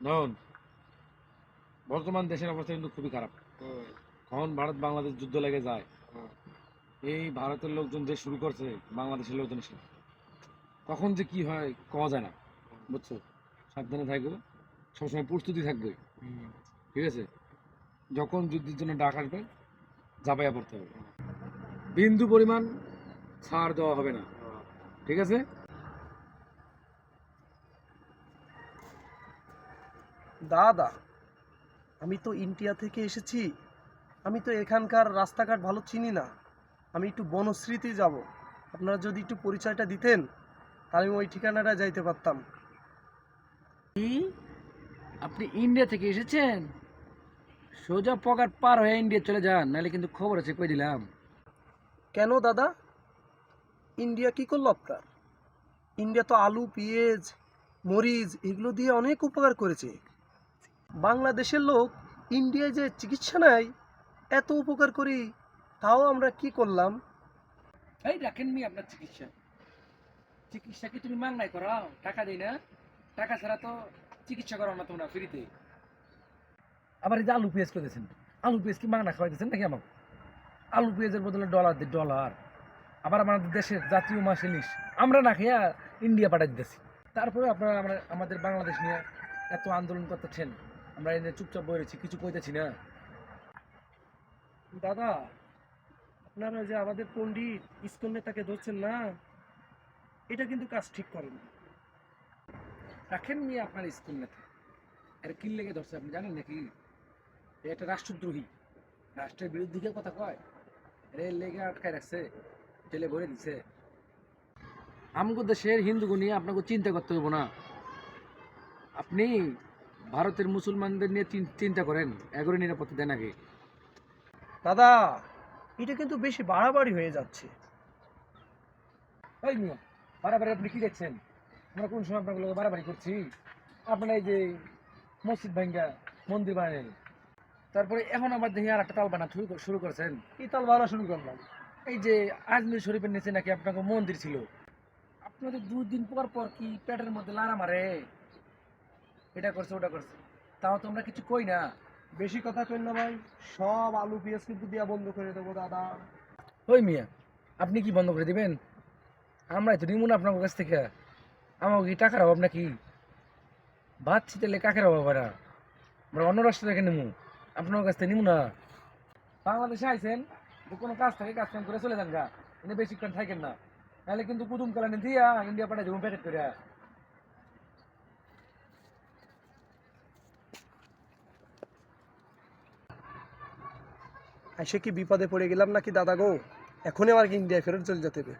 নয়ন বর্তমান দেশের অবস্থা কিন্তু খুবই খারাপ। কখন ভারত বাংলাদেশ যুদ্ধ লেগে যায় এই ভারতের লোকজন যে শুরু করছে বাংলাদেশের লোকজন এসে কখন যে কি হয় কওয়া যায় না। বুঝছ। সাবধানে থাকবে সবসময় প্রস্তুতি থাকবে। ঠিক আছে? যখন যুদ্ধের জন্য ডাক আসবে ঝাঁপাইয়া পড়তে হবে। বিন্দু পরিমাণ ছাড় দেওয়া হবে না। ঠিক আছে? দাদা আমি তো ইন্ডিয়া থেকে এসেছি। আমি তো এখানকার রাস্তাঘাট ভালো চিনি না। আমি একটু বনশ্রীতে যাব। আপনারা যদি একটু পরিচয়টা দিতেন তাহলে আমি ওই ঠিকানাটা যাইতে পারতাম। কি? আপনি ইন্ডিয়া থেকে এসেছেন? সোজা পকার পার হয়ে ইন্ডিয়া চলে যান নাহলে কিন্তু খবর আছে কই দিলাম। কেন দাদা? ইন্ডিয়া কি করল আপনার? ইন্ডিয়া তো আলু পেঁয়াজ মরিচ এগুলো দিয়ে অনেক উপকার করেছে। বাংলাদেশের লোক ইন্ডিয়ায় যে চিকিৎসা নেয়, এত উপকার করি, তাও আমরা কি করলাম? এই মি, আপনার চিকিৎসা। চিকিৎসা কি তুমি মাংনাই করাও? টাকা দেই না? টাকা ছাড়া তো চিকিৎসা করাও না তোমরা ফ্রিতে। আবার এই যে আলু পেঁয়াজ করেছেন আলু পেঁয়াজ কি মাংনা খাওয়াইতেছেন নাকি আমাকে? আলু পেঁয়াজের বদলে ডলার ডলার। আবার আমাদের দেশের জাতীয় মাছ ইলিশ, আমরা না খেয়ে ইন্ডিয়া পাঠাই দিতেছি তারপরে আপনারা আমাদের বাংলাদেশ নিয়ে এত আন্দোলন করতেছেন। আমরা এনে চুপচাপ বয়ে রয়েছি, কিছু কইতেছি না। দাদা, আপনারা যে আমাদের পণ্ডিত ইস্কন নেতাকে ধরছেন না, এটা কিন্তু কাজ ঠিক করেন রাখেন নিয়ে আপনার স্কুল নেতা। আর কি লেগে ধরছে আপনি জানেন নাকি? এ একটা রাষ্ট্রদ্রোহী। রাষ্ট্রের বিরুদ্ধে কথা কয়। রেল লেগে আটকায় রাখছে, জেলে ভরে দিছে। আমগো দেশের হিন্দুকে নিয়ে আপনাকে চিন্তা করতে হবে না। আপনি ভারতের মুসলমানদের নিয়ে চিন্তা করেন এগরে নিরাপত্তা দেন আগে। দাদা এটা কিন্তু বেশি বাড়াবাড়ি হয়ে যাচ্ছে। মিয়া বাড়াবাড়ি আপনি কি দেখছেন? আমরা কোন সময় আপনার লোক বাড়াবাড়ি করছি? আপনার এই যে মসজিদ ভাঙ্গা মন্দির বানালেন। তারপরে এখন আবার দেখি আর একটা তাল বানা শুরু কর- শুরু করেছেন। ইতাল বানা শুরু করলাম? এই যে আজমির শরীফের নিচে নাকি আপনাকে মন্দির ছিল। আপনাদের দুই দিন পর পর কি পেটের মধ্যে লাড়া মারে? এটা করছে ওটা করছে। তাও তো আমরা কিছু কই না। বেশি কথা কই না ভাই সব আলু পেঁয়াজ কিন্তু দেওয়া বন্ধ করে দেবো দাদা। ওই মিয়া আপনি কি বন্ধ করে দিবেন? আমরাই তো নিমুন আপনার কাছ থেকে। আমাকে কি টাকার অভাব নাকি? ভাত ছিটালে কাকের অভাব না আমরা অন্য রাষ্ট্র থেকে নিমু আপনার কাছ থেকে নিমু না। বাংলাদেশে আইছেন কোনো কাজ থাকে কাজ কাম করে চলে যান গা। এনে বেশিক্ষণ থাকেন না। তাহলে কিন্তু কুতুম কালানি দিয়া ইন্ডিয়া পাঠাই দেবো প্যাকেট করে এসে কি বিপদে পড়ে গেলাম নাকি দাদা গো? এখনই আমার ইন্ডিয়া ফেরত চলে যেতে হবে।